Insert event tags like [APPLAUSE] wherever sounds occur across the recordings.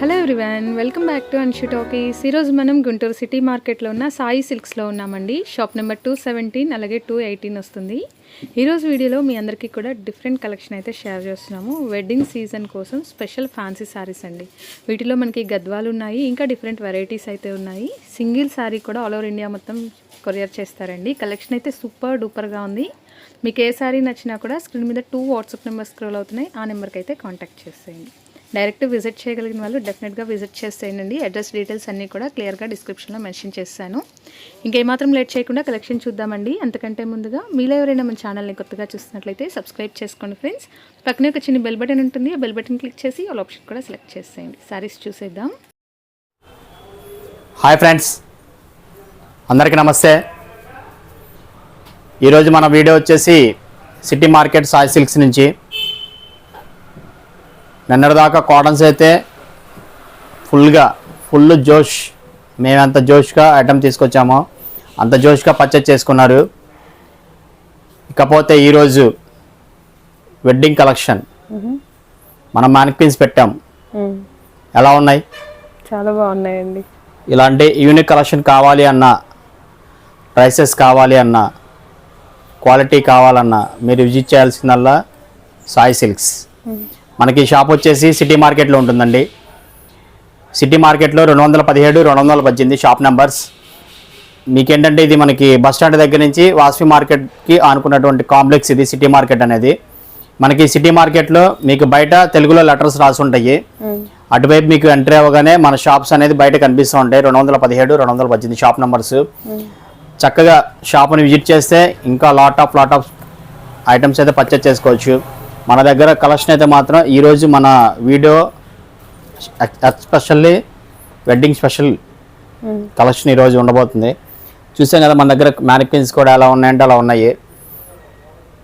Hello everyone welcome back to Anshu talkies ఈరోజు మనం Guntur city మార్కెట్లో ఉన్న సాయి సిల్క్స్లో ఉన్నామండి. షాప్ నెంబర్ టూ సెవెంటీన్ అలాగే టూ ఎయిటీన్ వస్తుంది. ఈరోజు వీడియోలో మీ అందరికీ కూడా డిఫరెంట్ కలెక్షన్ అయితే షేర్ చేస్తున్నాము. వెడ్డింగ్ సీజన్ కోసం స్పెషల్ ఫ్యాన్సీ శారీస్ అండి. వీటిలో మనకి గద్వాలు ఉన్నాయి ఇంకా డిఫరెంట్ వెరైటీస్ అయితే ఉన్నాయి. సింగిల్ శారీ కూడా ఆల్ ఓవర్ ఇండియా మొత్తం కొరియర్ చేస్తారండి. కలెక్షన్ అయితే సూపర్ డూపర్గా ఉంది. మీకు ఏ శారీ నచ్చినా కూడా స్క్రీన్ మీద టూ వాట్సాప్ నెంబర్ స్క్రోల్ అవుతున్నాయి. ఆ నెంబర్కి అయితే కాంటాక్ట్ చేసేయండి. డైరెక్ట్ విజిట్ చేయగలిగిన వాళ్ళు డెఫినెట్గా విజిట్ చేసేయండి. అడ్రస్ డీటెయిల్స్ అన్నీ కూడా క్లియర్గా డిస్క్రిప్షన్లో మెన్షన్ చేస్తాను. ఇంకేమాత్రం లేట్ చేయకుండా కలెక్షన్ చూద్దామండి. అంతకంటే ముందుగా మీలో ఎవరైనా మన ఛానల్ని కొత్తగా చూస్తున్నట్లయితే సబ్స్క్రైబ్ చేసుకోండి ఫ్రెండ్స్. పక్కనే ఒక చిన్న బెల్ బటన్ ఉంటుంది. ఆ బెల్ బటన్ క్లిక్ చేసి వాళ్ళ ఆప్షన్ కూడా సెలెక్ట్ చేసేయండి. సారీస్ చూసేద్దాం. Hi friends. అందరికీ నమస్తే. ఈరోజు మన వీడియో వచ్చేసి సిటీ మార్కెట్ సాయి సిల్క్స్ నుంచి. నిన్నటిదాకా కాటన్స్ అయితే ఫుల్గా ఫుల్ జోష్ మేమెంత జోష్గా ఐటమ్ తీసుకొచ్చామో అంత జోష్గా పర్చేజ్ చేసుకున్నారు. ఇకపోతే ఈరోజు వెడ్డింగ్ కలెక్షన్. మనం మ్యానిక్విన్స్ పెట్టాం. ఎలా ఉన్నాయి? చాలా బాగున్నాయండి. ఇలాంటి యూనిక్ కలెక్షన్ కావాలి అన్నా ప్రైసెస్ కావాలి అన్నా క్వాలిటీ కావాలన్నా మీరు విజిట్ చేయాల్సిందల్లా సాయి సిల్క్స్. మనకి షాప్ వచ్చేసి సిటీ మార్కెట్లో ఉంటుందండి. సిటీ మార్కెట్లో రెండు వందల పదిహేడు రెండు వందల పద్దెనిమిది షాప్ నెంబర్స్. మీకేంటంటే ఇది మనకి బస్ స్టాండ్ దగ్గర నుంచి వాస్వి మార్కెట్కి ఆనుకున్నటువంటి కాంప్లెక్స్ ఇది సిటీ మార్కెట్ అనేది. మనకి సిటీ మార్కెట్లో మీకు బయట తెలుగులో లెటర్స్ రాసి ఉంటాయి. అటువైపు మీకు ఎంట్రీ అవ్వగానే మన షాప్స్ అనేది బయట కనిపిస్తూ ఉంటాయి. రెండు వందల పదిహేడు రెండు వందల పద్దెనిమిది షాప్ నెంబర్స్. చక్కగా షాప్ని విజిట్ చేస్తే ఇంకా lot of lot of items అయితే పర్చేస్ చేసుకోవచ్చు. మన దగ్గర కలెక్షన్ అయితే మాత్రం ఈరోజు మన video especially wedding special collection ఈరోజు ఉండబోతుంది. చూసాం కదా మన దగ్గర మ్యానిక్విన్స్ కూడా ఎలా ఉన్నాయంటే అలా ఉన్నాయి.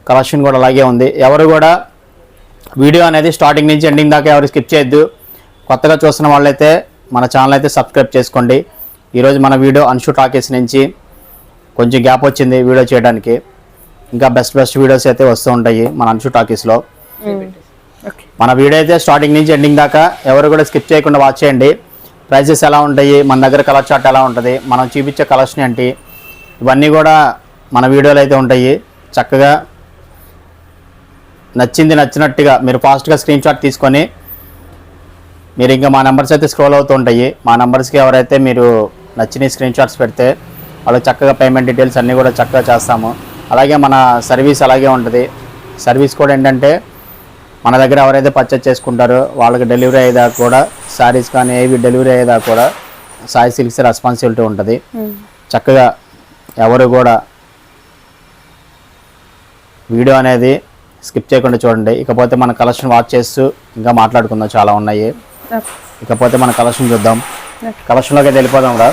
కలెక్షన్ కూడా అలాగే ఉంది. ఎవరు కూడా వీడియో అనేది స్టార్టింగ్ నుంచి ఎండింగ్ దాకా ఎవరు స్కిప్ చేయొద్దు. కొత్తగా చూస్తున్న వాళ్ళైతే మన ఛానల్ అయితే సబ్స్క్రైబ్ చేసుకోండి. ఈరోజు మన వీడియో అన్షు టాకీస్ నుంచి కొంచెం గ్యాప్ వచ్చింది వీడియో చేయడానికి. ఇంకా బెస్ట్ బెస్ట్ వీడియోస్ అయితే వస్తూ ఉంటాయి మన అన్షు టాకీస్లో మన వీడియో అయితే స్టార్టింగ్ నుంచి ఎండింగ్ దాకా ఎవరు కూడా స్కిప్ చేయకుండా వాచ్ చేయండి. ప్రైజెస్ ఎలా ఉంటాయి? మన దగ్గర కలర్ చార్ట్ ఎలా ఉంటుంది? మనం చూపించే కలర్స్ని ఏంటి? ఇవన్నీ కూడా మన వీడియోలో అయితే ఉంటాయి. చక్కగా నచ్చింది నచ్చినట్టుగా మీరు ఫాస్ట్గా స్క్రీన్ షాట్ తీసుకొని మీరు ఇంకా మా నెంబర్స్ అయితే స్క్రోల్ అవుతూ ఉంటాయి. మా నెంబర్స్కి ఎవరైతే మీరు నచ్చిన స్క్రీన్ షాట్స్ పెడితే వాళ్ళకి చక్కగా పేమెంట్ డీటెయిల్స్ అన్నీ కూడా చక్కగా చేస్తాము. అలాగే మన సర్వీస్ అలాగే ఉంటుంది. సర్వీస్ కూడా ఏంటంటే మన దగ్గర ఎవరైతే పర్చేస్ చేసుకుంటారో వాళ్ళకి డెలివరీ అయ్యేదాకా కూడా శారీస్ కానీ ఏవి డెలివరీ అయ్యేదాకా కూడా సాయి సిల్క్స్ రెస్పాన్సిబిలిటీ ఉంటుంది. చక్కగా ఎవరు కూడా వీడియో అనేది స్కిప్ చేయకుండా చూడండి. ఇకపోతే మన కలెక్షన్ వాచ్ చేస్తూ ఇంకా మాట్లాడుకుందాం. చాలా ఉన్నాయి. ఇకపోతే మన కలెక్షన్ చూద్దాం. కలెక్షన్లోకి వెళ్ళిపోదాం రా.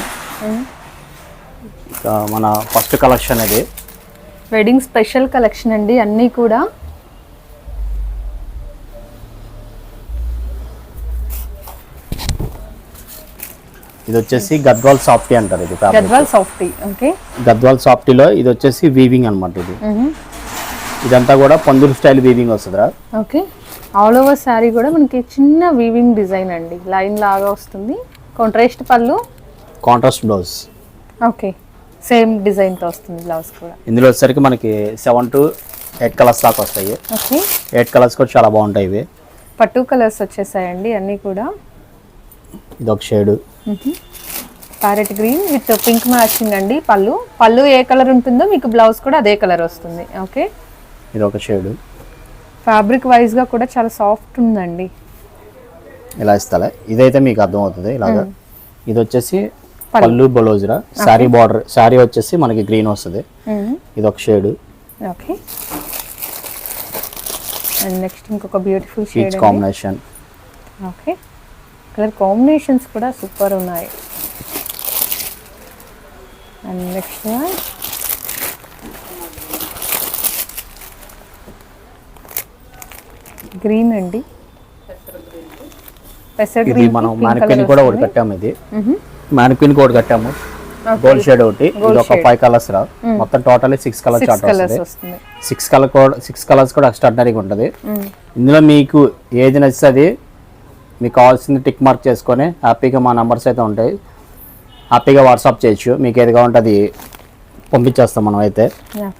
ఇక మన ఫస్ట్ కలెక్షన్ ఇది. వెడ్డింగ్ స్పెషల్ కలెక్షన్ అండి. అన్నీ కూడా ఇది వచ్చేసి గద్వాల్ సాఫ్టీ అంటారు ఇది. Gadwal softy okay. గద్వాల్ సాఫ్టీలో ఇది వచ్చేసి వీవింగ్ అనమాట ఇది. ఇదంతా కూడా పందులు స్టైల్ వీవింగ్ వస్తుందిరా. ఓకే. ఆల్ ఓవర్ శారీ కూడా మనకి చిన్న వీవింగ్ డిజైన్ అండి. లైన్ లాగా వస్తుంది. కాంట్రాస్ట్ పళ్ళు. Contrast blouse okay. సేమ్ డిజైన్తో వస్తుంది బ్లౌజ్ కూడా. ఇందులో వచ్చేసరికి మనకి సెవెన్ టు ఎయిట్ కలర్స్ దాకా వస్తాయి. ఓకే. ఎయిట్ కలర్స్ కూడా చాలా బాగుంటాయి ఇవి. పట్టు కలర్స్ వచ్చేసాయండి అన్నీ కూడా. ఇది ఒక shade parrot green with pink matching అండి పళ్ళు. పళ్ళు ఏ కలర్ ఉంటుందో మీకు బ్లౌజ్ కూడా అదే కలర్ వస్తుంది. ఓకే? ఇది ఒక షేడు. ఫ్యాబ్రిక్ వైజ్గా కూడా చాలా సాఫ్ట్ ఉందండి. ఇలా ఇస్తా ఇదైతే మీకు అర్థమవుతుంది ఇలాగా. ఇది వచ్చేసి పళ్ళు. బ్లౌజ్రా. శారీ బార్డర్ శారీ వచ్చేసి మనకి గ్రీన్ వస్తుంది. ఇది ఒక షేడు. ఓకే. అండ్ నెక్స్ట్ ఇంకొక beautiful shade combination okay. Colour combinations కూడా సూపర్ ఉన్నాయి. అండ్ నెక్స్ట్ గ్రీన్ అండి. ఇది మనం మ్యానిక్విన్ కూడా ఒకటి కట్టాము ఇది. మ్యానిక్విన్ ఒకటి కట్టాము. గోల్డ్ షేడ్ ఒకటి. ఇది ఒక ఫైవ్ కలర్స్ రా. మొత్తం total six colour chart colours వస్తుంది. వస్తుంది. సిక్స్ కలర్ కూడా సిక్స్ కలర్స్ కూడా ఎక్స్ట్రాడినరీగా ఉంటుంది. ఇందులో మీకు ఏది నచ్చితే అది మీకు కావాల్సింది టిక్ మార్క్ చేసుకొని హ్యాపీగా మా నెంబర్స్ అయితే ఉంటాయి. హ్యాపీగా వాట్సాప్ చేయొచ్చు. మీకు ఏది కావాలంటే అది పంపించేస్తాం మనం అయితే.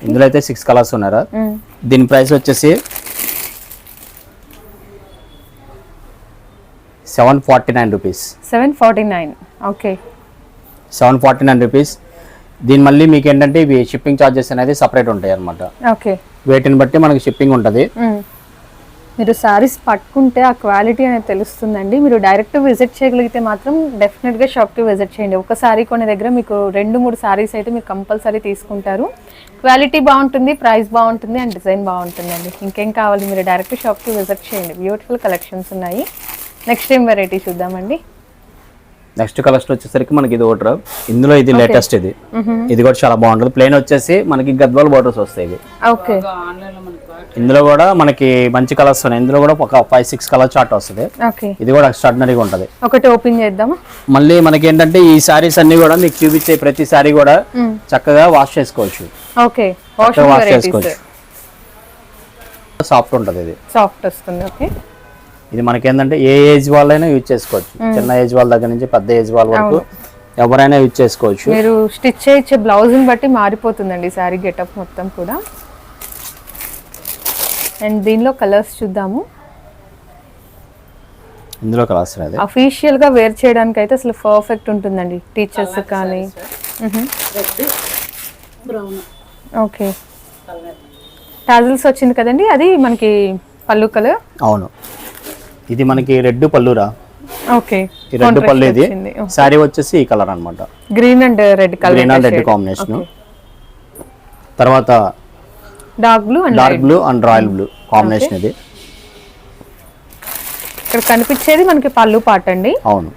ఇందులో అయితే సిక్స్ కలర్స్ ఉన్నారా? దీని ప్రైస్ వచ్చేసి seven forty nine rupees seven forty nine okay seven forty nine rupees దీని మళ్ళీ మీకు ఏంటంటే ఇవి షిప్పింగ్ ఛార్జెస్ అనేది సపరేట్ ఉంటాయి అనమాట ఓకే వేటిని బట్టి మనకి షిప్పింగ్ ఉంటుంది. మీరు శారీస్ పట్టుకుంటే ఆ క్వాలిటీ అనేది తెలుస్తుందండి. మీరు డైరెక్ట్ విజిట్ చేయగలిగితే మాత్రం డెఫినెట్గా షాప్కి విజిట్ చేయండి. ఒక శారీ కొనే దగ్గర మీకు రెండు మూడు శారీస్ అయితే మీరు కంపల్సరీ తీసుకుంటారు. క్వాలిటీ బాగుంటుంది ప్రైస్ బాగుంటుంది అండ్ డిజైన్ బాగుంటుందండి. ఇంకేం కావాలి మీరు డైరెక్ట్ షాప్కి విజిట్ చేయండి. బ్యూటిఫుల్ కలెక్షన్స్ ఉన్నాయి. నెక్స్ట్ ఏం వెరైటీ చూద్దామండి? నెక్స్ట్ కలర్స్ వచ్చేసరికి మనకి ఇది ఒకటి ఇందులో ఇది లేటెస్ట్ ఇది. ఇది కూడా చాలా బాగుంటుంది. ప్లేన్ వచ్చేసి మనకి గద్వాల్ బోర్డర్స్ వస్తాయి ఇవి. ఓకే ఇందులో కూడా మనకి మంచి కలర్స్ ఉన్నాయి. ఇందులో కూడా ఒక ఫైవ్ సిక్స్ కలర్ చార్ట్ వస్తుంది. ఇది కూడా ఎక్స్ట్రాడినరీగా ఉంటుంది. ఒకటి ఓపెన్ చేద్దామా? మళ్ళీ మనకి ఏంటంటే ఈ సారీస్ అన్ని కూడా మీకు చూపించే ప్రతి సారీ కూడా చక్కగా వాష్ చేసుకోవచ్చు. ఓకే. వాష్ చేసుకోవచ్చు. సాఫ్ట్ ఉంటుంది ఇది. సాఫ్ట్ వస్తుంది ఓకే. ఇది మనకి ఏంటంటే ఏ ఏజ్ వాళ్ళైనా యూజ్ చేసుకోవచ్చు. చిన్న ఏజ్ వాళ్ళ దగ్గర నుంచి పెద్ద ఏజ్ వాళ్ళ వరకు ఎవరైనా యూజ్ చేసుకోవచ్చు. మీరు స్టిచ్ చేయించే బ్లౌజ్ని బట్టి మారిపోతుందండి శారీ గెటప్ మొత్తం కూడా. అండ్ దీనిలో కలర్స్ చూద్దాము. ఇందులో కలర్స్ అఫీషియల్గా వేర్ చేయడానికి అయితే అసలు పర్ఫెక్ట్ ఉంటుందండి టీచర్స్ కానీ. ఓకే. టాజిల్స్ వచ్చింది కదండి అది మనకి పళ్ళు కలర్? అవును. ఇది మనకి రెడ్ పళ్ళురా. ఓకే. ఈ రెడ్ పళ్ళు ఇది. శారీ వచ్చేసి ఈ కలర్ అన్నమాట. Green and red green and colour red combination తర్వాత dark blue and dark blue and royal blue combination ఇది. ఇక్కడ కనిపించేది మనకి పళ్ళు పాట అండి. అవును.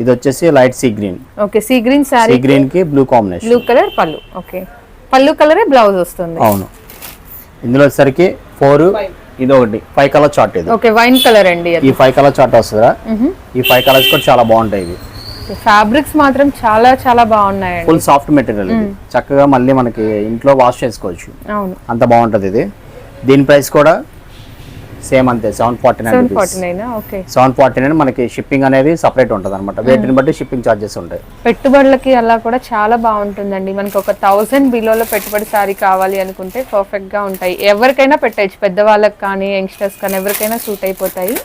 ఇది వచ్చేసి light sea green. Okay sea green sari sea గ్రీన్కి బ్లూ కాంబినేషన్ బ్లూ కలర్ పళ్ళు. ఓకే పళ్ళు కలరే బ్లౌజ్ వస్తుంది. అవును. ఇందులో వచ్చేసరికి ఫోర్ ఇది ఒకటి. ఫైవ్ కలర్ చార్ట్ ఇది. ఓకే వైన్ కలర్ అండి ఈ ఫైవ్ కలర్ చార్ట్ వస్తుందా ఈ ఫైవ్ కలర్స్ కూడా చాలా బాగుంటాయి ఇవి. ఫ్యాబ్రిక్స్ మాత్రం చాలా చాలా బాగున్నాయండి. ఫుల్ సాఫ్ట్ మెటీరియల్ ఇది. చక్కగా మళ్ళీ మనకి ఇంట్లో వాష్ చేసుకోవచ్చు. అవును. అంత బాగుంటుంది ఇది. దీని ప్రైస్ కూడా సేమ్ అంతే seven forty nine seven rupees forty nine okay seven forty nine మనకి షిప్పింగ్ అనేది సపరేట్ ఉంటుంది అనమాట వేటిని బట్టి షిప్పింగ్ ఛార్జెస్ ఉంటాయి. పెట్టుబడులకి అలా కూడా చాలా బాగుంటుందండి. మనకి ఒక థౌసండ్ బిలోలో పెట్టుబడి సారీ కావాలి అనుకుంటే పర్ఫెక్ట్గా ఉంటాయి. ఎవరికైనా పెట్టచ్చు. పెద్దవాళ్ళకి కానీ యంగ్స్టర్స్ కానీ ఎవరికైనా సూట్ అయిపోతాయి.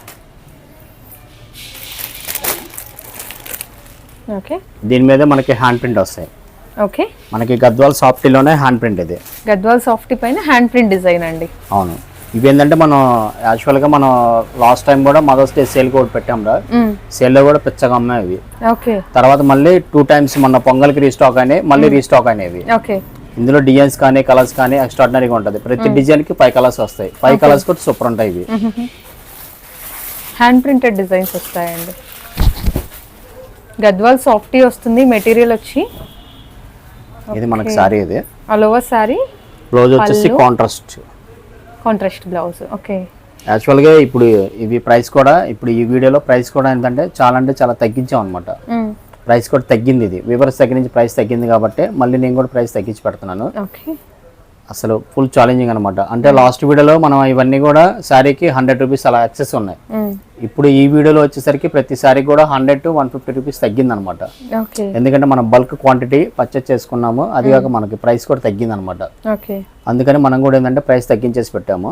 దీని మీద మనకి హ్యాండ్ ప్రింట్ వస్తాయి. ఓకే. మనకి గద్వాల్ సాఫ్టీలోనే హ్యాండ్ ప్రింట్ ఇది. గద్వాల్ సాఫ్టీ పైన హ్యాండ్ ప్రింట్ డిజైన్ అండి. అవును. ఇవి ఏంటంటే మనం యాక్చువల్గా మనం లాస్ట్ టైం కూడా మదర్స్ డే సేల్ కూడా పెట్టాం రా. సేల్లో కూడా పిచ్చగా అమ్మాయి ఇవి. తర్వాత మళ్ళీ టూ టైమ్స్ మొన్న పొంగల్కి రీస్టాక్ అయినాయి మళ్ళీ రీస్టాక్ అయినాయి ఓకే. ఇందులో డిజైన్స్ కానీ కలర్స్ కానీ ఎక్స్ట్రాడినరీగా ఉంటుంది. ప్రతి డిజైన్కి ఫైవ్ కలర్స్ వస్తాయి. ఫైవ్ కలర్స్ కూడా సూపర్ ఉంటాయి ఇవి. హ్యాండ్ ప్రింటెడ్ డిజైన్స్ వస్తాయండి. గద్వాల్ సాఫ్టీ వస్తుంది మెటీరియల్ వచ్చి. ఇది మనకి సారీ ఇది. ఆల్ ఓవర్ సారీ బ్లౌజ్ వచ్చేసి. కాంట్రాస్ట్. Contrast blouse okay. యాక్చువల్గా ఇప్పుడు ఇవి ప్రైస్ కూడా ఇప్పుడు ఈ వీడియోలో ప్రైస్ కూడా ఏంటంటే చాలా అంటే చాలా తగ్గించాం అనమాట ప్రైస్ కూడా తగ్గింది ఇది. వివర్స్ దగ్గర నుంచి ప్రైస్ తగ్గింది కాబట్టి మళ్ళీ నేను కూడా ప్రైస్ తగ్గించి పెడుతున్నాను. ఓకే. అసలు ఫుల్ ఛాలెంజింగ్ అనమాట అంటే లాస్ట్ వీడియోలో మనం ఇవన్నీ కూడా శారీకి హండ్రెడ్ రూపీస్ అలా యాక్సెస్ ఉన్నాయి. ఇప్పుడు ఈ వీడియోలో వచ్చేసరికి ప్రతి శారీ కూడా hundred to one fifty rupees తగ్గింది అనమాట ఎందుకంటే మనం బల్క్ క్వాంటిటీ పర్చేస్ చేసుకున్నాము అది కాక మనకి ప్రైస్ కూడా తగ్గింది అనమాట అందుకని మనం కూడా ఏంటంటే ప్రైస్ తగ్గించేసి పెట్టాము.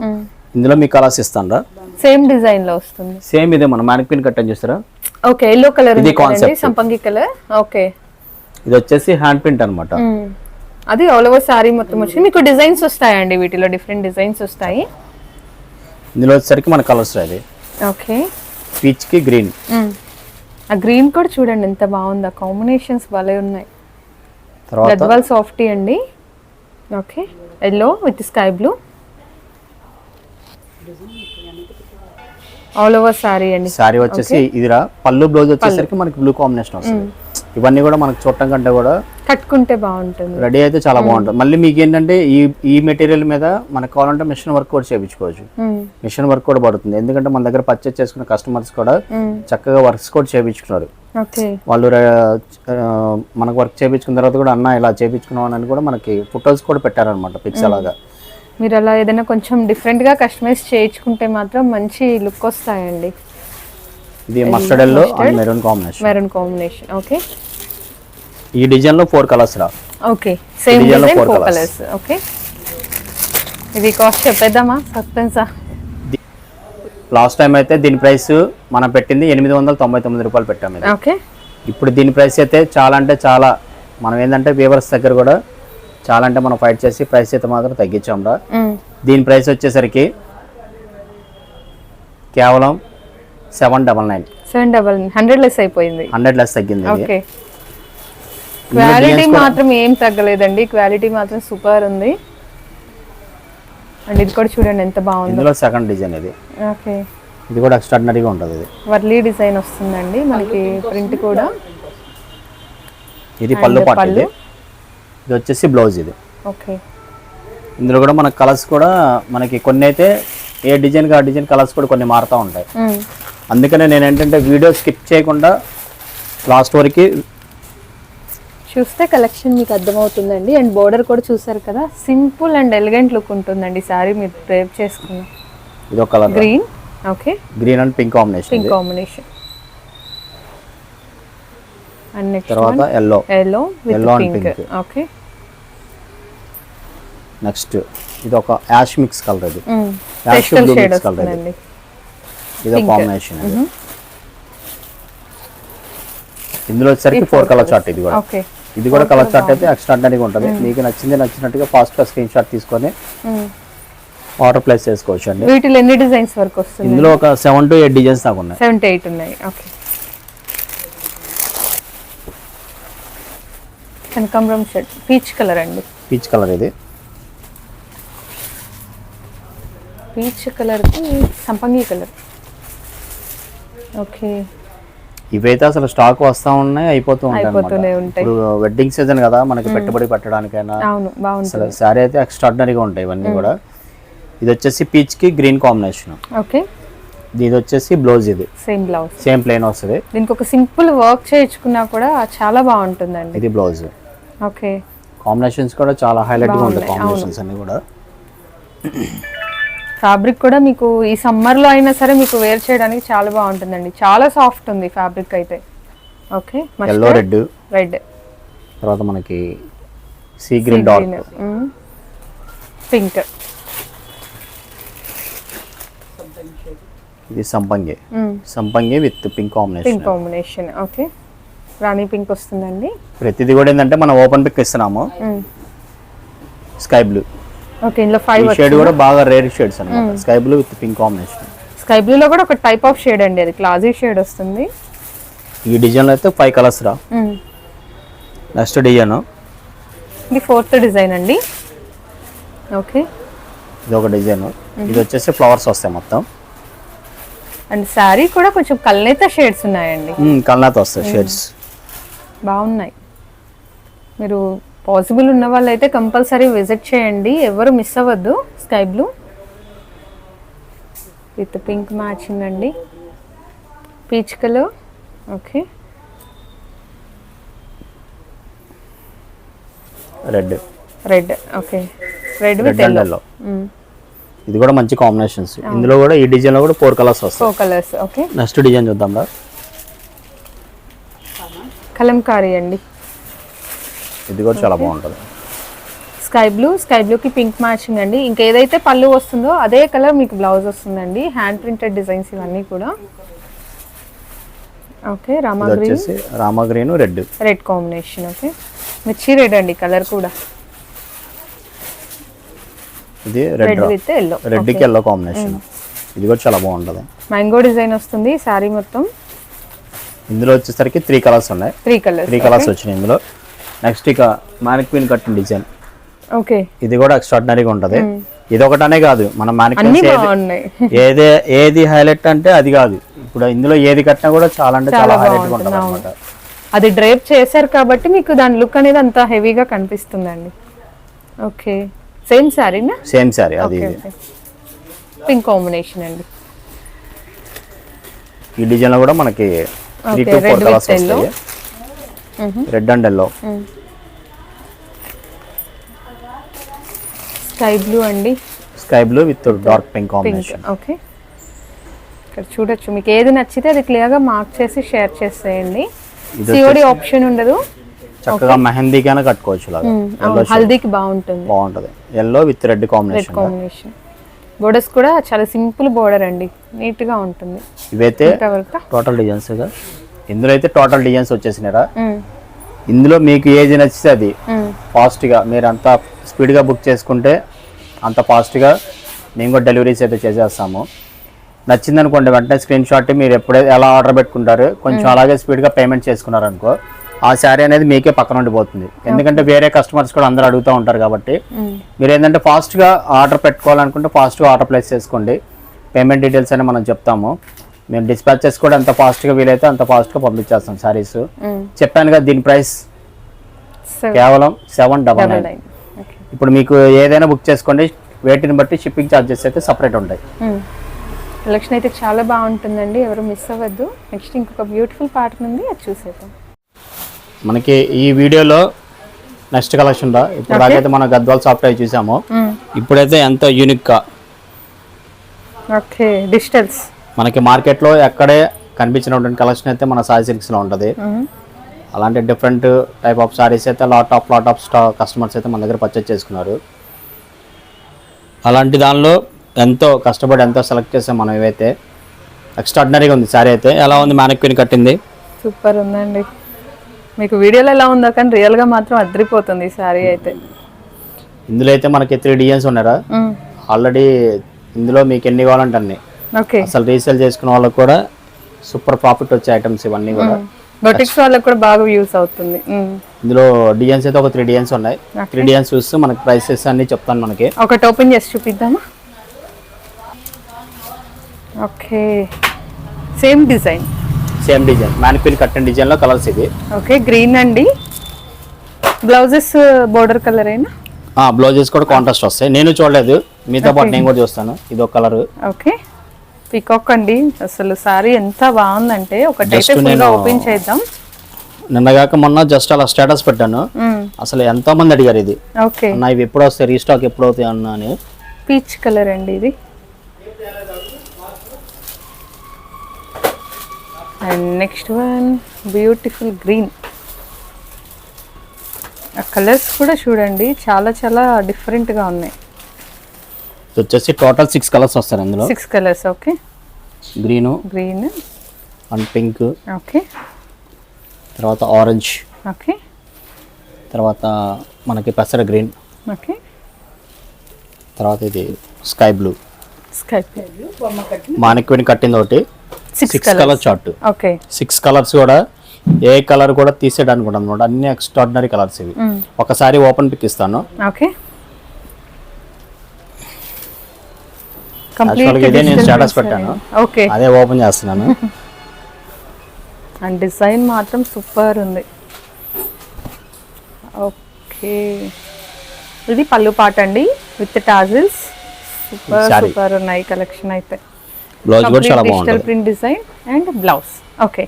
ఇందులో మీకు కలర్స్ ఇస్తాను సేమ్ డిజైన్లో వస్తుంది. సేమ్ ఇదే మనం మ్యానిక్పిన్ కట్టని చూస్తారా? ఓకే ఎల్లో కలర్ ఇది concept. సంపంగి కలర్ ఓకే. ఇది వచ్చేసి హ్యాండ్ ప్రింట్ అనమాట అది ఆల్ ఓవర్ సారీ మొత్తం వచ్చి మీకు డిజైన్స్ వస్తాయండి వీటిలో డిఫరెంట్ డిజైన్స్ వస్తాయి. ఇందులో వచ్చేసరికి మన కలర్స్ అది ఓకే. పీచ్కి గ్రీన్ ఆ గ్రీన్ కూడా చూడండి ఎంత బాగుంది. కాంబినేషన్స్ భలే ఉన్నాయి. తర్వాత గద్వాల్ సాఫ్టీ అండి. Okay. Yellow with sky blue all over sari అండి. శారీ వచ్చేసి ఇదిరా పళ్ళు బ్లౌజ్ వచ్చేసరికి మనకి బ్లూ కాంబినేషన్ వస్తుంది. ఇవన్నీ కూడా మనకి చూడటం కంటే కూడా కట్టుకుంటే బాగుంటుంది. రెడీ అయితే చాలా బాగుంటుంది. మళ్ళీ మీకు ఏంటంటే ఈ ఈ మెటీరియల్ మీద మనకు కావాలంటే మిషన్ వర్క్ కూడా చేయించుకోవచ్చు. మిషన్ వర్క్ కూడా పడుతుంది. ఎందుకంటే మన దగ్గర పర్చేస్ చేసుకున్న కస్టమర్స్ కూడా. చక్కగా వర్క్స్ కూడా చేయించుకున్నారు. వాళ్ళు మనకు వర్క్ చేయించుకున్న తర్వాత కూడా అన్న ఇలా చేయించుకున్నాం అని కూడా మనకి ఫొటోస్ కూడా పెట్టారనమాట పిక్స్ అలాగా మీరు అలా ఏదైనా కొంచెం డిఫరెంట్గా కస్టమైజ్ చేయించుకుంటే మాత్రం మంచి లుక్ వస్తాయండి. ఇది mustard yellow maroon combination maroon combination okay. ఈ డిజైన్లో ఫోర్ కలర్స్ రా. Okay same design four. Colours. Okay. ఇది కాస్ట్ చెప్పేద్దామా? సస్పెన్సా? లాస్ట్ టైం అయితే దీని ప్రైస్ మనం పెట్టింది ఎనిమిది వందల తొంభై తొమ్మిది రూపాయలు పెట్టాం ఇది. ఓకే. ఇప్పుడు దీని ప్రైస్ అయితే చాలా అంటే చాలా మనం ఏంటంటే వీవర్స్ దగ్గర కూడా చాలా అంటే మనం ఫైట్ చేసి ప్రైస్ అయితే మాత్రం తగ్గించాం రా. దీని ప్రైస్ వచ్చేసరికి కేవలం seven double nine. Seven double hundred less అయిపోయింది. హండ్రెడ్ లెస్ తగ్గింది క్వాలిటీ మాత్రం ఏం తగ్గలేదండి. క్వాలిటీ మాత్రం సూపర్ ఉంది. అండ్ ఇది కూడా చూడండి ఎంత బాగుందో. ఇందులో సెకండ్ డిజైన్ ఇది. ఓకే. ఇది కూడా ఎక్స్ట్రాడినరీగా ఉంటుంది ఇది. వర్లీ డిజైన్ వస్తుందండి మనకి ప్రింట్ కూడా. ఇది పళ్ళు పాటు. ఇది. ఇది వచ్చేసి బ్లౌజ్ ఇది. ఓకే. ఇందులో కూడా మన కలర్స్ కూడా మనకి కొన్ని అయితే ఏ డిజైన్కి ఆ డిజైన్ కలర్స్ కూడా కొన్ని మారుతూ ఉంటాయి. అందుకనే నేను ఏంటంటే వీడియో స్కిప్ చేయకుండా లాస్ట్ వరకు చూస్తే కలెక్షన్ మీకు అర్థమవుతుందండి. అండ్ బోర్డర్ కూడా చూసారు కదా సింపుల్ అండ్ ఎలిగెంట్ లుక్ ఉంటుందండి సారీ మీరు డ్రైప్ చేసుకున్న. ఇది ఒక colour green okay green and pink combination pink. Combination and next తర్వాత yellow yellow with pink. Okay next ఇది ఒక యాష్ మిక్స్ కలర్ ఇది. Blue షేడ్ mix colour ఇది. ఇది ఒక Pink. కాంబినేషన్ ఇది. ఇందులో వచ్చేసరికి ఫోర్ కలర్ చార్ట్ ఇది కూడా. ఓకే ఇది కూడా కలర్ చార్ట్ అయితే ఎక్స్ట్రాడినరీగా ఉంటుంది. మీకు నచ్చింది నచ్చినట్టుగా ఫాస్ట్గా స్క్రీన్ షాట్ తీసుకొని ఆర్డర్ ప్లేస్ చేసుకోవచ్చు అండి. వీటిలో ఎన్ని డిజైన్స్ వరకు వస్తుంది ఇందులో ఒక సెవెన్ టు ఎయిట్ డిజైన్స్ దాకా ఉన్నాయి. సెవెంటీ ఎయిట్ ఉన్నాయి. ఓకే కనకాంబరం షర్ట్. పీచ్ కలర్ అండి. పీచ్ కలర్ ఇది. పీచ్ కలర్కి సంపంగి కలర్ ఓకే ఇవైతే అసలు స్టాక్ వస్తా ఉన్నాయి అయిపోతూ ఉంటాయి. ఇప్పుడు వెడ్డింగ్ సీజన్ కదా మనకి పెట్టుబడి పెట్టడానికైనా. అసలు శారీ అయితే ఎక్స్ట్రాడినరీగా ఉంటాయి ఇవన్నీ కూడా. ఇది వచ్చేసి పీచ్కి గ్రీన్ కాంబినేషన్ ఓకే. ఇది వచ్చేసి బ్లౌజ్ ఇది. సేమ్ బ్లౌజ్ సేమ్ ప్లెయిన్ వస్తుంది. దీనికి ఒక సింపుల్ వర్క్ చేయించుకున్నా కూడా చాలా బాగుంటుందండి. ఇది బ్లౌజ్ ఓకే. కాంబినేషన్స్ కూడా చాలా హైలైట్గా ఉంటాయి కాంబినేషన్స్ అన్ని కూడా. ఫ్యాబ్రిక్ కూడా మీకు ఈ సమ్మర్లో అయినా సరే మీకు వేర్ చేయడానికి చాలా బాగుంటుందండి. చాలా సాఫ్ట్ ఉంది ఫ్యాబ్రిక్ అయితే. ఓకే ఎల్లో రెడ్ రెడ్ తర్వాత మనకి సీ గ్రీన్ డార్క్ పింక్ ఇది సంపంగి. సంపంగి with pink combination pink combination okay. Rani pink వస్తుందండి. ప్రతిది కూడా ఏంటంటే మనం ఓపెన్ పిక్ ఇస్తున్నాము. స్కై బ్లూ ఓకే ఇందులో ఫైవ్ షేడ్ కూడా బాగా రేర్ షేడ్స్ అన్నమాట. Sky blue with pink combination sky బ్లూలో కూడా ఒక టైప్ ఆఫ్ షేడ్ అండి అది క్లాజీ షేడ్ వస్తుంది. ఈ డిజైన్లో అయితే ఫైవ్ కలర్స్ రా. నెక్స్ట్ డిజైన్ ఇది ఫోర్త్ డిజైన్ అండి. ఓకే ఇది ఒక డిజైన్ ఇది వచ్చేసి ఫ్లవర్స్ వస్తాయి మొత్తం. అండ్ శారీ కూడా కొంచెం కల్నేత షేడ్స్ ఉన్నాయండి. కల్నాథ్ వస్తాయి షేడ్స్ బాగున్నాయి. మీరు పాసిబుల్ ఉన్న వాళ్ళైతే కంపల్సరీ విజిట్ చేయండి. ఎవరు మిస్ అవ్వద్దు. Sky blue. With pink matching అండి. Peach colour. Okay. Red red okay. Red with yellow ఇది కూడా మంచి కాంబినేషన్స్ ఇందులో కూడా ఈ డిజైన్లో కూడా ఫోర్ కలర్స్ వస్తాయి. Four colours okay. Next design చూద్దాం రా. కలంకారీ అండి. ఇది కూడా చాలా బాగుంటుంది. స్కై బ్లూ స్కై బ్లూకి పింక్ మ్యాచింగ్ అండి. ఇంకేదైతే పళ్ళు వస్తుందో అదే కలర్ మీకు బ్లౌజ్ వస్తుందండి. హ్యాండ్ ప్రింటెడ్ డిజైన్స్ ఇవన్నీ కూడా. Okay Rama green Rama green red red combination okay మిర్చి రెడ్ అండి కలర్ కూడా. ఇది రెడ్ విత్ ఎల్లో రెడ్కి ఎల్లో కాంబినేషన్ ఇది కూడా చాలా బాగుంటుంది. మ్యాంగో డిజైన్ వస్తుంది శారీ మొత్తం. ఇందులో వచ్చేసరికి త్రీ కలర్స్ ఉన్నాయి. త్రీ కలర్స్ త్రీ కలర్స్ వచ్చినాయి ఇందులో. నెక్స్ట్ ఇక మ్యానిక్విన్ కట్టిన డిజైన్ ఓకే ఇది కూడా ఎక్స్ట్రాడినరీగా ఉంటుంది. ఇది ఒకటనే కాదు మన మ్యానిక్విన్స్ బాగున్నాయి. [LAUGHS] ఏదే ఏది హైలైట్ అంటే అది కాదు. ఇప్పుడు ఇందులో ఏది కట్టినా కూడా చాలా అంటే చాలా హైలైట్ ఉంటుంది. అనమాట అది డ్రైప్ చేశారు కాబట్టి మీకు దాని లుక్ అనేది అంత హెవీగా కనిపిస్తుందండి. ఓకే సేమ్ శారీనా సేమ్ సారీ అది పింక్ కాంబినేషన్ అండి. ఈ డిజైన్లో కూడా మనకి త్రీ టు ఫోర్ కలర్స్. వస్తాయి. Red and yellow. Sky blue అండి? Sky blue with dark pink combination. Okay. ఇక్కడ చూడొచ్చు. మీకు ఏది నచ్చితే అది క్లియర్గా మార్క్ చేసి షేర్ చేసేయండి. సిఓడి ఆప్షన్ ఉండదు. చక్కగా మెహందీకైనా కట్టుకోవచ్చు ఇలాగా అవును, హల్దీకి బాగుంటుంది. బాగుంటుంది. Yellow with red combination combination borders కూడా చాలా సింపుల్ బోర్డర్ అండి. నీట్గా ఉంటుంది. ఇవైతే టోటల్ డిజైన్స్ ఇందులో అయితే టోటల్ డిజైన్స్ వచ్చేసినారా ఇందులో మీకు ఏది నచ్చితే అది. ఫాస్ట్గా మీరు అంత స్పీడ్గా బుక్ చేసుకుంటే అంత ఫాస్ట్గా మేము కూడా డెలివరీస్ అయితే చేసేస్తాము. నచ్చింది అనుకోండి వెంటనే స్క్రీన్ షాట్ మీరు ఎప్పుడైతే ఎలా ఆర్డర్ పెట్టుకుంటారు కొంచెం అలాగే స్పీడ్గా పేమెంట్ చేసుకున్నారు అనుకో ఆ శారీ అనేది మీకే పక్కన ఉండిపోతుంది. ఎందుకంటే వేరే కస్టమర్స్ కూడా అందరూ అడుగుతూ ఉంటారు కాబట్టి. మీరు ఏంటంటే ఫాస్ట్గా ఆర్డర్ పెట్టుకోవాలనుకుంటే ఫాస్ట్గా ఆర్డర్ ప్లేస్ చేసుకోండి. పేమెంట్ డీటెయిల్స్ అని మనం చెప్తాము. మేము డిస్పాచెస్ కూడా ఎంత ఫాస్ట్గా వీలైతే అంత ఫాస్ట్గా పంపించేస్తాం శారీస్ చెప్పాను కదా దీని ప్రైస్ కేవలం సెవెన్ డబల్ నైన్ ఇప్పుడు మీకు ఏదైనా బుక్ చేసుకోండి వేటిని బట్టి షిప్పింగ్ ఛార్జెస్ అయితే సపరేట్ ఉంటాయి. కలెక్షన్ అయితే చాలా బాగుంటుందండి ఎవరు మిస్ అవ్వద్దు. నెక్స్ట్ ఇంకొక బ్యూటిఫుల్ ప్యాటర్న్ ఉంది అది చూసేద్దాం. మనకి ఈ వీడియోలో నెక్స్ట్ కలెక్షన్ రా. ఇప్పుడు దాకైతే మనం గద్వాల్ సాఫ్ట్వేర్ చూసాము. ఇప్పుడైతే ఎంతో యూనిక్గా ఓకే డిజిటల్స్ మనకి మార్కెట్లో ఎక్కడే కనిపించినటువంటి కలెక్షన్ అయితే మన సాయి సిల్క్స్లో ఉంటుంది. అలాంటి డిఫరెంట్ టైప్ ఆఫ్ సారీస్ అయితే లాట్ ఆఫ్ లాట్ ఆఫ్ స్టా కస్టమర్స్ అయితే మన దగ్గర పర్చేజ్ చేసుకున్నారు. అలాంటి దానిలో ఎంతో కష్టపడి ఎంతో సెలెక్ట్ చేసాం మనం ఇవైతే. ఎక్స్ట్రాడినరీగా ఉంది సారీ అయితే. ఎలా ఉంది? మ్యానక్విన్ కట్టింది. సూపర్ ఉందండి. మీకు వీడియోలో ఎలా ఉందో కానీ రియల్గా మాత్రం అద్రిపోతుంది ఈ శారీ అయితే. ఇందులో అయితే మనకి త్రీ డిజైన్స్ ఉన్నారా? ఆల్రెడీ ఇందులో మీకు ఎన్ని కావాలంటే అన్ని. అసలు రీసేల్ చేసుకున్న వాళ్ళకి కూడా సూపర్ ప్రాఫిట్ వచ్చే ఐటమ్స్ ఇవన్నీ కూడా. బొటిక్స్ వాళ్ళకి కూడా బాగా యూస్ అవుతుంది. మ్మ్. ఇందులో డిజైన్స్ అయితే ఒక త్రీ డిజైన్స్ ఉన్నాయి. త్రీ డిజైన్స్ చూస్తే మనకి ప్రైసెస్ అన్ని చెప్తాను మనకి. ఒకటి ఓపెన్ చేసి చూపిద్దామా? Okay same design same design mannequin కట్టిన డిజైన్లో కలర్స్ ఇది ఓకే గ్రీన్ అండి. బ్లౌజెస్ బోర్డర్ కలర్ అయినా? బ్లౌజెస్ కూడా కాంట్రాస్ట్ వస్తాయి. నేను చూడలేదు. మీతో పాటు నేను కూడా చూస్తాను. ఇది ఒక కలర్ ఓకే పికాక్ అండి. అసలు సారీ ఎంత బాగుందంటే ఒకటైతే ఫుల్గా ఓపెన్ చేద్దాం. నిన్నగాక మొన్న జస్ట్ అలా స్టేటస్ పెట్టాను. అసలు ఎంతో మంది అడిగారు ఇది. ఓకే. అన్న ఇవి ఎప్పుడు వస్తాయి రీస్టాక్ ఎప్పుడు అవుతాయి అన్న అని. పీచ్ కలర్ అండి ఇది. And next one beautiful green ఆ కలర్స్ కూడా చూడండి చాలా చాలా డిఫరెంట్గా ఉన్నాయి. ఇది వచ్చేసి టోటల్ సిక్స్ కలర్స్ వస్తాయి అందులో. Six colours okay. Green. Green. And pink. Okay. తర్వాత ఆరెంజ్. ఓకే. తర్వాత మనకి పెసర గ్రీన్. ఓకే. తర్వాత ఇది స్కై బ్లూ. స్కై మానిక్విన్ కట్టింది ఒకటి. Six colour chart okay. Six colours కూడా ఏ కలర్ కూడా తీసేయడానికి అనమాట. అన్ని ఎక్స్ట్రాడినరీ కలర్స్ ఇవి. ఒకసారి ఓపెన్ పిక్ ఇస్తాను. ఓకే. యాక్చువల్గా ఇదే నేను స్టేటస్ పెట్టాను. ఓకే అదే ఓపెన్ చేస్తున్నాను. అండ్ డిజైన్ మాత్రం సూపర్ ఉంది. ఓకే ఇది పళ్ళు పాట అండి విత్ టాజిల్స్ సూపర్. సూపర్ ఉన్నాయి కలెక్షన్ అయితే. బ్లౌజ్ కూడా చాలా డిజిటల్ బాగుంటుంది. Print design and blouse okay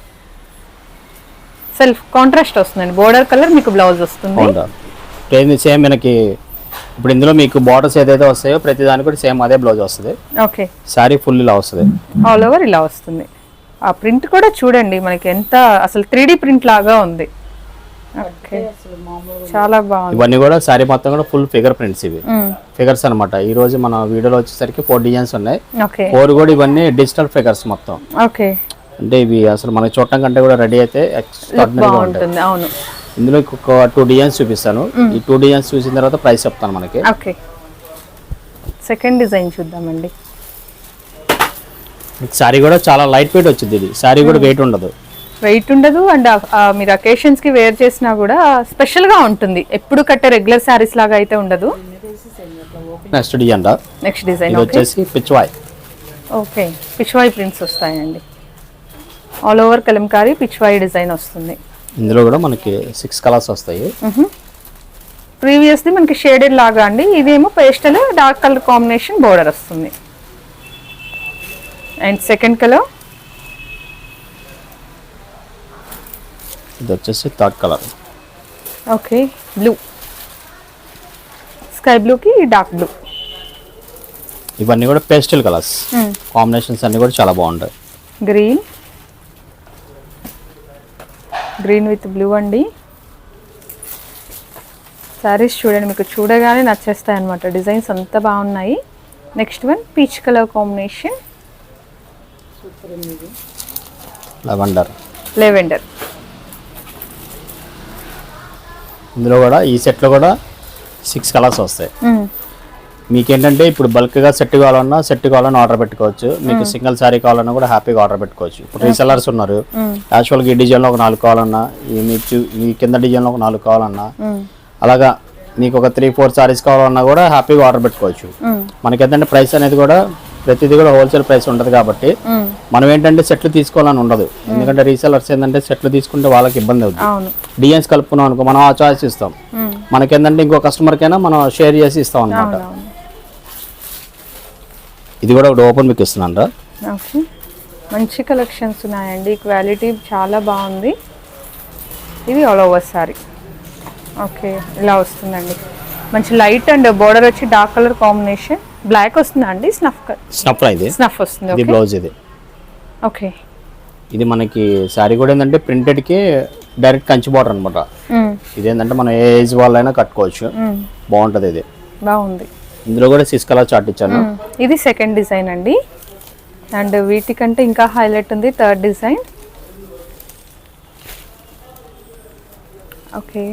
self contrast వస్తుందండి. బోర్డర్ కలర్ మీకు బ్లౌజ్ వస్తుంది. సేమ్ మనకి ఇప్పుడు ఇందులో మీకు బార్డర్స్ ఏదైతే వస్తాయో ప్రతి దానికి కూడా సేమ్ అదే బ్లౌజ్ వస్తుంది. ఓకే. శారీ ఫుల్ ఇలా వస్తుంది. ఆల్ ఓవర్ ఇలా వస్తుంది. ఆ ప్రింట్ కూడా చూడండి మనకి ఎంత అసలు త్రీ ప్రింట్ లాగా ఉంది. ఓకే. చాలా బాగుంది. ఇవన్నీ కూడా శారీ మొత్తం కూడా ఫుల్ ఫిగర్ ప్రింట్స్ ఇవి. ఫిగర్స్ అన్నమాట. ఈ రోజు మన వీడియోలో వచ్చేసరికి ఫోర్ డిజైన్స్ ఉన్నాయి. ఫోర్ కూడా ఇవన్నీ డిజిటల్ ఫిగర్స్ మొత్తం. ఓకే. అంటే ఇవి అసలు మనకి చూడటం కంటే కూడా రెడీ అయితే అవును. ఇందులో ఒక టూ డిజైన్స్ చూపిస్తాను. ఈ టూ డిజైన్స్ చూసిన తర్వాత ప్రైస్ చెప్తాను మనకి. ఓకే సెకండ్ డిజైన్ చూద్దామండి. శారీ కూడా చాలా లైట్ వెయిట్ వచ్చింది ఇది. శారీ కూడా వెయిట్ ఉండదు. వెయిట్ ఉండదు అండ్ మీరు అకేషన్స్కి వేర్ చేసినా కూడా స్పెషల్గా ఉంటుంది. ఎప్పుడు కట్టే రెగ్యులర్ శారీస్ లాగా అయితే ఉండదు. నెక్స్ట్ డిజైన్ రా. నెక్స్ట్ డిజైన్ వచ్చేసి పిచ్వాయ్ ఓకే పిచ్వాయి ప్రింట్స్ వస్తాయండి. All over kalamkari Pichwai design వస్తుంది. ఇందులో కూడా మనకి సిక్స్ కలర్స్ వస్తాయి. ప్రీవియస్ది మనకి షేడెడ్ లాగా అండి. ఇదేమో pastel dark colour combination border వస్తుంది. అండ్ సెకండ్ కలర్ ఇది వచ్చేసి third colour okay blue sky బ్లూకి డార్క్ బ్లూ ఇవన్నీ కూడా పేస్టల్ కలర్స్ కాంబినేషన్స్ అన్ని కూడా చాలా బాగుంటాయి. గ్రీన్ గ్రీన్ విత్ బ్లూ అండి. శారీస్ చూడండి మీకు చూడగానే నచ్చేస్తాయి అనమాట డిజైన్స్ అంత బాగున్నాయి. Next one peach colour combination lavender lavender ఇందులో కూడా ఈ సెట్లో కూడా సిక్స్ కలర్స్ వస్తాయి. మీకేంటంటే ఇప్పుడు బల్క్గా సెట్ కావాలన్నా సెట్ కావాలన్నా ఆర్డర్ పెట్టుకోవచ్చు. మీకు సింగిల్ శారీ కావాలన్నా కూడా హ్యాపీగా ఆర్డర్ పెట్టుకోవచ్చు. ఇప్పుడు రీసెల్లర్స్ ఉన్నారు. యాక్చువల్గా ఈ డిజైన్లో ఒక నాలుగు కావాలన్నా ఈ మీ చూ- ఈ కింద డిజైన్లో ఒక నాలుగు కావాలన్నా అలాగా మీకు ఒక త్రీ ఫోర్ శారీస్ కావాలన్నా కూడా హ్యాపీగా ఆర్డర్ పెట్టుకోవచ్చు. మనకి ఏంటంటే ప్రైస్ అనేది కూడా ప్రతిదీ కూడా హోల్సేల్ ప్రైస్ ఉంటుంది కాబట్టి మనం ఏంటంటే సెట్లు తీసుకోవాలని ఉండదు. ఎందుకంటే రీసెల్లర్స్ ఏంటంటే సెట్లు తీసుకుంటే వాళ్ళకి ఇబ్బంది అవుతుంది డిజైన్స్ కలుపుకున్నాం అనుకో మనం ఆ చాయిస్ ఇస్తాం. మనకేంటంటే ఇంకో కస్టమర్కైనా మనం షేర్ చేసి ఇస్తాం అనమాట ఇది కూడా ఒకటి ఓపెన్ మీకు ఇస్తున్నాను రా ఓకే. మంచి కలెక్షన్స్ ఉన్నాయండి. క్వాలిటీ చాలా బాగుంది. ఇది ఆల్ ఓవర్ సారీ ఓకే ఇలా వస్తుందండి. మంచి లైట్ అండ్ బోర్డర్ వచ్చి డార్క్ కలర్ కాంబినేషన్ బ్లాక్ వస్తుందా అండి స్నఫ్ స్నఫ్ ఇది? స్నఫ్ వస్తుంది ఇది బ్లౌజ్ ఇది. ఓకే. ఇది మనకి శారీ కూడా ఏంటంటే ప్రింటెడ్కి డైరెక్ట్ కంచి బార్డర్ అనమాట ఇది ఏంటంటే మనం ఏ ఏజ్ వాళ్ళైనా కట్టుకోవచ్చు. బాగుంటుంది ఇది. బాగుంది. ఇందులో కూడా సిక్స్ కలర్ చార్ట్ ఇచ్చాను. ఇది సెకండ్ డిజైన్ అండి. అండ్ వీటికంటే ఇంకా హైలైట్ ఉంది థర్డ్ డిజైన్. ఓకే.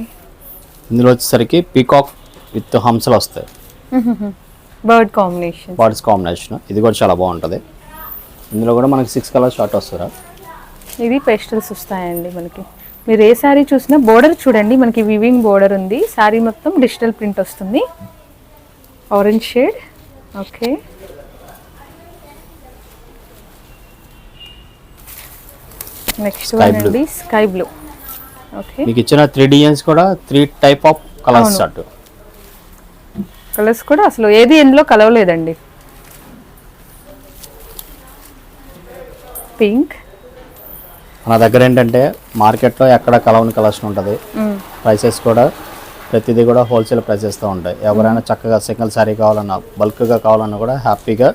ఇందులో వచ్చేసరికి పీకాక్ విత్ హంసలు వస్తాయి. Bird combination. Bodies combination. ఇది కూడా చాలా బాగుంటుంది. ఇందులో కూడా మనకి సిక్స్ కలర్ షార్ట్ వస్తారా ఇది పెస్టల్స్ వస్తాయండి మనకి. మీరు ఏ శారీ చూసినా బోర్డర్ చూడండి. మనకి వివింగ్ బోర్డర్ ఉంది. శారీ మొత్తం డిజిటల్ ప్రింట్ వస్తుంది. Orange shade okay next one. అండి స్కై బ్లూ ఓకే మీకు ఇచ్చిన త్రీ డిజైన్స్ కూడా three type of colours. Short colours కూడా అసలు ఏది ఎందులో కలవలేదండి. పింక్ మన దగ్గర ఏంటంటే మార్కెట్లో ఎక్కడ కలవని కలెక్షన్ ఉంటుంది. ప్రైసెస్ కూడా ప్రతిదీ కూడా హోల్సేల్ ప్రైసెస్తో ఉంటాయి. ఎవరైనా చక్కగా సింగిల్ శారీ కావాలన్నా బల్క్గా కావాలన్నా కూడా హ్యాపీగా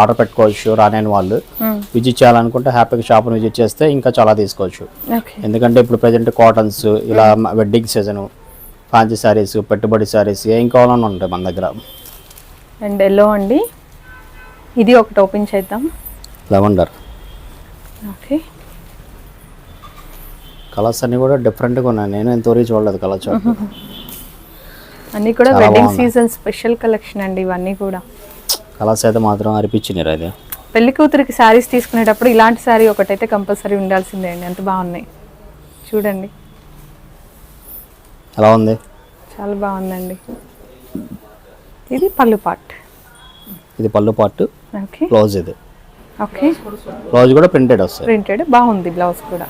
ఆర్డర్ పెట్టుకోవచ్చు రాలేని వాళ్ళు. విజిట్ చేయాలనుకుంటే హ్యాపీగా షాప్ని విజిట్ చేస్తే ఇంకా చాలా తీసుకోవచ్చు. ఎందుకంటే ఇప్పుడు ప్రజెంట్ కాటన్స్ ఇలా వెడ్డింగ్ సీజను కాంచి శారీస్ పెట్టుబడి శారీస్ ఏం కావాలన్నా ఉంటాయి మన దగ్గర. అండ్ ఎల్లో అండి. ఇది ఒకటి ఓపెన్ చేద్దాం. లెవెండర్ ఓకే కలర్స్ అన్నీ కూడా డిఫరెంట్గా ఉన్నాయి. నేను ఎంతవరకు చూడలేదు కలర్ చార్ట్ అన్నీ కూడా వెడ్డింగ్. సీజన్ స్పెషల్ కలెక్షన్ అండి ఇవన్నీ కూడా. కలర్స్ అయితే మాత్రం అనిపించినారు అది పెళ్ళి కూతురికి శారీస్ తీసుకునేటప్పుడు ఇలాంటి శారీ ఒకటైతే కంపల్సరీ ఉండాల్సిందే అండి. ఎంత బాగున్నాయి. చూడండి. ఎలా ఉంది? చాలా బాగుందండి. ఇది పళ్ళు పాట్. ఇది పళ్ళు పార్ట్ ఓకే. బ్లౌజ్ ఇది. ఓకే. బ్లౌజ్ కూడా ప్రింటెడ్ వస్తాయి. ప్రింటెడ్ బాగుంది బ్లౌజ్ కూడా.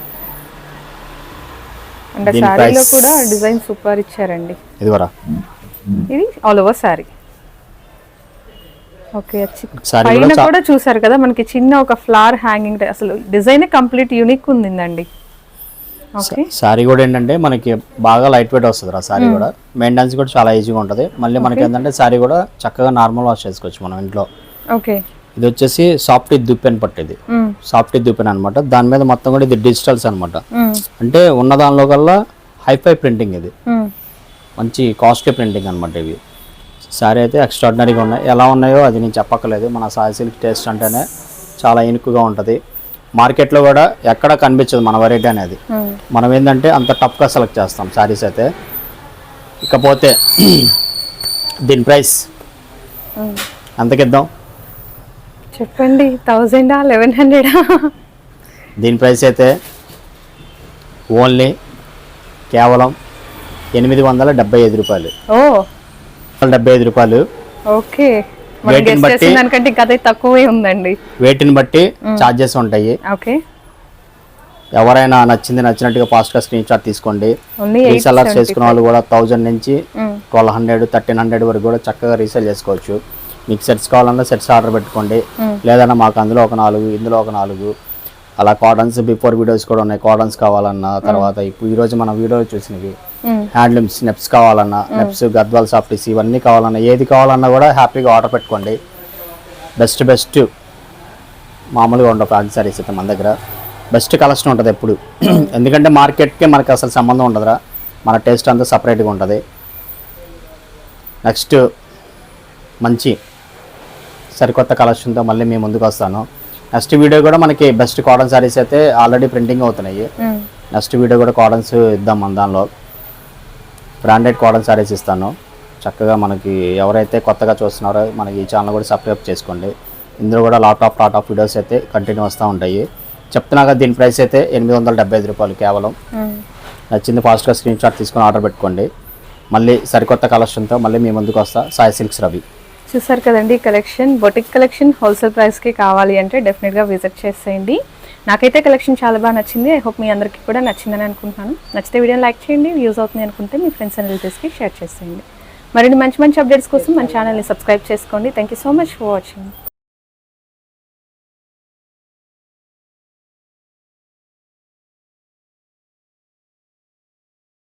అండ్ price- కూడా డిజైన్ సూపర్ ఇచ్చారండి. ఇది కూడా ఇది ఆల్ ఓవర్ శారీ ఓకే పైన కూడా చూసారు కదా మనకి చిన్న ఒక ఫ్లవర్ హ్యాంగింగ్ అసలు డిజైన్ కంప్లీట్ యూనిక్ ఉందండి ఓకే శారీ కూడా ఏంటంటే మనకి బాగా లైట్ వెయిట్ వస్తుంది ఆ శారీ కూడా. మెయింటెనెన్స్ కూడా చాలా ఈజీగా ఉంటుంది. మళ్ళీ మనకి ఏంటంటే శారీ కూడా చక్కగా నార్మల్ వాష్ చేసుకోవచ్చు మనం ఇంట్లో. ఓకే ఇది వచ్చేసి సాఫ్ట్ దుప్పెన్ పట్టేది. మ్మ్. సాఫ్ట్ దుప్పెన్ అనమాట దాని మీద మొత్తం కూడా ఇది డిజిటల్స్ అనమాట. అంటే ఉన్న దానిలో కల్లా హైఫై ప్రింటింగ్ ఇది. మంచి కాస్ట్లీ ప్రింటింగ్ అనమాట ఇవి. శారీ అయితే ఎక్స్ట్రాడినరీగా ఉన్నాయి. ఎలా ఉన్నాయో అది నేను చెప్పక్కర్లేదు. మన సాయి సిల్క్ టేస్ట్ అంటేనే చాలా ఇనుకుగా ఉంటుంది. మార్కెట్లో కూడా ఎక్కడ కనిపించదు మన వెరైటీ అనేది. మనం ఏంటంటే అంత టఫ్గా సెలెక్ట్ చేస్తాం శారీస్ అయితే. ఇకపోతే [CLEARS THROAT] దీని ప్రైస్. ఎంతకిద్దాం? చెప్పండి థౌజండా లెవెన్ హండ్రెడా దీని ప్రైస్ అయితే ఓన్లీ కేవలం ఎనిమిది వందల డెబ్బై ఐదు రూపాయలు. ఓ. డెబ్బై ఐదు రూపాయలు. ఓకే. మనం Weight ని గెస్ట్ బట్టి- దానికంటే ఇంకా తక్కువే ఉందండి. వేటిని బట్టి ఛార్జెస్ ఉంటాయి. ఓకే. ఎవరైనా నచ్చింది నచ్చినట్టుగా ఫాస్ట్గా స్క్రీన్ షాట్ తీసుకోండి. రీసెల్లర్స్ చేసుకున్న వాళ్ళు కూడా థౌజండ్ నుంచి. ట్వెల్వ్ హండ్రెడ్ థర్టీన్ హండ్రెడ్ వరకు కూడా చక్కగా రీసేల్ చేసుకోవచ్చు. మీకు సెట్స్ కావాలన్నా సెట్స్ ఆర్డర్ పెట్టుకోండి. లేదన్నా మాకు అందులో ఒక నాలుగు ఇందులో ఒక నాలుగు. అలా కాటన్స్ బిఫోర్ వీడియోస్ కూడా ఉన్నాయి. కాటన్స్ కావాలన్నా తర్వాత ఇప్పుడు ఈరోజు మన వీడియో చూసినవి. హ్యాండ్లూమ్స్ నెప్స్ కావాలన్నా నెప్స్ గద్వాల్ సాఫ్టీస్ ఇవన్నీ కావాలన్నా ఏది కావాలన్నా కూడా హ్యాపీగా ఆర్డర్ పెట్టుకోండి. బెస్ట్ బెస్ట్ మామూలుగా ఉండవు ఫ్యాన్సీ సారీస్ అయితే మన దగ్గర. బెస్ట్ కలెక్షన్ ఉంటుంది ఎప్పుడు. [CLEARS THROAT] ఎందుకంటే మార్కెట్కి మనకి అసలు సంబంధం ఉండదురా. మన టేస్ట్ అంతా సపరేట్గా ఉంటుంది. నెక్స్ట్ మంచి సరికొత్త కలెక్షన్తో మళ్ళీ మేము ముందుకు వస్తాను. నెక్స్ట్ వీడియో కూడా మనకి బెస్ట్ కాటన్ సారీస్ అయితే ఆల్రెడీ ప్రింటింగ్ అవుతున్నాయి. నెక్స్ట్ వీడియో కూడా కాటన్స్ ఇద్దాం మన దానిలో. బ్రాండెడ్ కాటన్ సారీస్ ఇస్తాను. చక్కగా మనకి ఎవరైతే కొత్తగా చూస్తున్నారో మనకి ఈ ఛానల్ కూడా సబ్స్క్రైబ్ చేసుకోండి. ఇందులో కూడా lot of lot of videos అయితే కంటిన్యూ వస్తూ ఉంటాయి. చెప్తున్నా కదా దీని ప్రైస్ అయితే ఎనిమిది వందల డెబ్బై ఐదు రూపాయలు కేవలం. నచ్చింది ఫాస్ట్గా స్క్రీన్ షాట్ తీసుకొని ఆర్డర్ పెట్టుకోండి. మళ్ళీ సరికొత్త కలెక్షన్తో మళ్ళీ మీ ముందుకు వస్తా. సాయి సిల్క్స్ రవి. చూసారు కదండి కలెక్షన్ బొటిక్ కలెక్షన్ హోల్సేల్ ప్రైస్కి కావాలి అంటే డెఫినెట్గా విజిట్ చేసేయండి. నాకైతే కలెక్షన్ చాలా బాగా నచ్చింది. ఐ హోప్ మీ అందరికీ కూడా నచ్చిందని అనుకుంటున్నాను. నచ్చితే వీడియో లైక్ చేయండి. యూజ్ అవుతుంది అనుకుంటే మీ ఫ్రెండ్స్ అండ్ రిలేటివ్స్కి షేర్ చేసేయండి. మరిన్ని మంచి మంచి అప్డేట్స్ కోసం మన ఛానల్ని సబ్స్క్రైబ్ చేసుకోండి. Thank you so much for watching